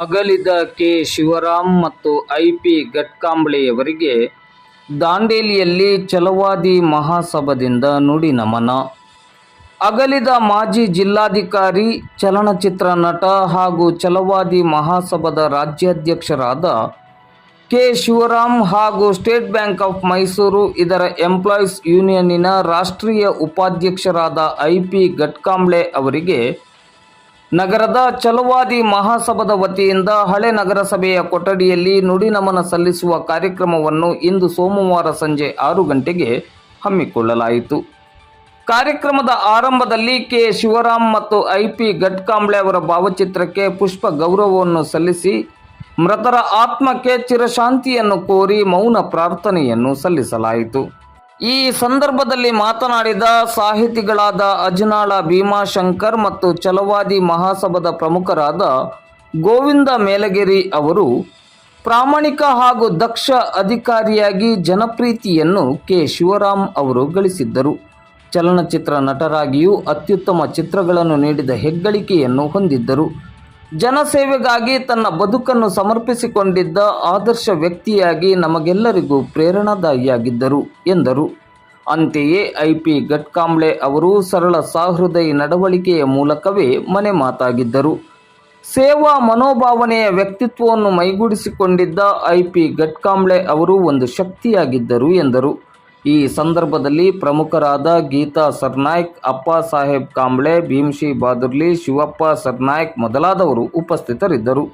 ಅಗಲಿದ ಕೆ ಶಿವರಾಮ್ ಮತ್ತು I P ಘಟ್ಕಾಂಬ್ಳೆಯವರಿಗೆ ದಾಂಡೇಲಿಯಲ್ಲಿ ಛಲವಾದಿ ಮಹಾಸಭದಿಂದ ನುಡಿ ನಮನ. ಅಗಲಿದ ಮಾಜಿ ಜಿಲ್ಲಾಧಿಕಾರಿ, ಚಲನಚಿತ್ರ ನಟ ಹಾಗೂ ಛಲವಾದಿ ಮಹಾಸಭಾದ ರಾಜ್ಯಾಧ್ಯಕ್ಷರಾದ ಕೆ ಶಿವರಾಮ್ ಹಾಗೂ ಸ್ಟೇಟ್ ಬ್ಯಾಂಕ್ ಆಫ್ ಮೈಸೂರು ಇದರ ಎಂಪ್ಲಾಯೀಸ್ ಯೂನಿಯನ್ನಿನ ರಾಷ್ಟ್ರೀಯ ಉಪಾಧ್ಯಕ್ಷರಾದ ಐ ಪಿ ಘಟ್ಕಾಂಬ್ಳೆ ಅವರಿಗೆ ನಗರದ ಚಲುವಾದಿ ಮಹಾಸಭಾದ ವತಿಯಿಂದ ಹಳೆ ನಗರಸಭೆಯ ಕೊಠಡಿಯಲ್ಲಿ ನುಡಿ ನಮನ ಸಲ್ಲಿಸುವ ಕಾರ್ಯಕ್ರಮವನ್ನು ಇಂದು ಸೋಮವಾರ ಸಂಜೆ ಆರು ಗಂಟೆಗೆ ಹಮ್ಮಿಕೊಳ್ಳಲಾಯಿತು. ಕಾರ್ಯಕ್ರಮದ ಆರಂಭದಲ್ಲಿ ಕೆ. ಶಿವರಾಮ್ ಮತ್ತು ಐ ಪಿ ಘಟ್ಕಾಂಬ್ಳೆ ಅವರ ಭಾವಚಿತ್ರಕ್ಕೆ ಪುಷ್ಪ ಗೌರವವನ್ನು ಸಲ್ಲಿಸಿ, ಮೃತರ ಆತ್ಮಕ್ಕೆ ಚಿರಶಾಂತಿಯನ್ನು ಕೋರಿ ಮೌನ ಪ್ರಾರ್ಥನೆಯನ್ನು ಸಲ್ಲಿಸಲಾಯಿತು. ಈ ಸಂದರ್ಭದಲ್ಲಿ ಮಾತನಾಡಿದ ಸಾಹಿತಿಗಳಾದ ಅಜನಾಳ ಭೀಮಾಶಂಕರ್ ಮತ್ತು ಛಲವಾದಿ ಮಹಾಸಭಾದ ಪ್ರಮುಖರಾದ ಗೋವಿಂದ ಮೇಲಗೆರಿ ಅವರು ಪ್ರಾಮಾಣಿಕ ಹಾಗೂ ದಕ್ಷ ಅಧಿಕಾರಿಯಾಗಿ ಜನಪ್ರೀತಿಯನ್ನು ಕೆ. ಶಿವರಾಮ್ ಅವರು ಗಳಿಸಿದ್ದರು. ಚಲನಚಿತ್ರ ನಟರಾಗಿಯೂ ಅತ್ಯುತ್ತಮ ಚಿತ್ರಗಳನ್ನು ನೀಡಿದ ಹೆಗ್ಗಳಿಕೆಯನ್ನು ಹೊಂದಿದ್ದರು. ಜನಸೇವೆಗಾಗಿ ತನ್ನ ಬದುಕನ್ನು ಸಮರ್ಪಿಸಿಕೊಂಡಿದ್ದ ಆದರ್ಶ ವ್ಯಕ್ತಿಯಾಗಿ ನಮಗೆಲ್ಲರಿಗೂ ಪ್ರೇರಣಾದಾಯಿಯಾಗಿದ್ದರು, ಎಂದರು. ಅಂತೆಯೇ, ಐ ಪಿ ಘಟ್ಕಾಂಬ್ಳೆ ಅವರು ಸರಳ ಸಹೃದಯ ನಡವಳಿಕೆಯ ಮೂಲಕವೇ ಮನೆ ಮಾತಾಗಿದ್ದರು. ಸೇವಾ ಮನೋಭಾವನೆಯ ವ್ಯಕ್ತಿತ್ವವನ್ನು ಮೈಗೂಡಿಸಿಕೊಂಡಿದ್ದ ಐ ಪಿ ಘಟ್ಕಾಂಬ್ಳೆ ಅವರು ಒಂದು ಶಕ್ತಿಯಾಗಿದ್ದರು, ಎಂದರು. ಈ ಸಂದರ್ಭದಲ್ಲಿ ಪ್ರಮುಖರಾದ ಗೀತಾ ಸರ್ನಾಯ್ಕ್ ಅಪ್ಪ ಸಾಹೇಬ್ ಕಾಂಬ್ಳೆ ಭೀಮ್ಶಿ ಬಾದುರ್ಲಿ ಶಿವಪ್ಪ ಸರ್ನಾಯ್ಕ್ ಮೊದಲಾದವರು ಉಪಸ್ಥಿತರಿದ್ದರು.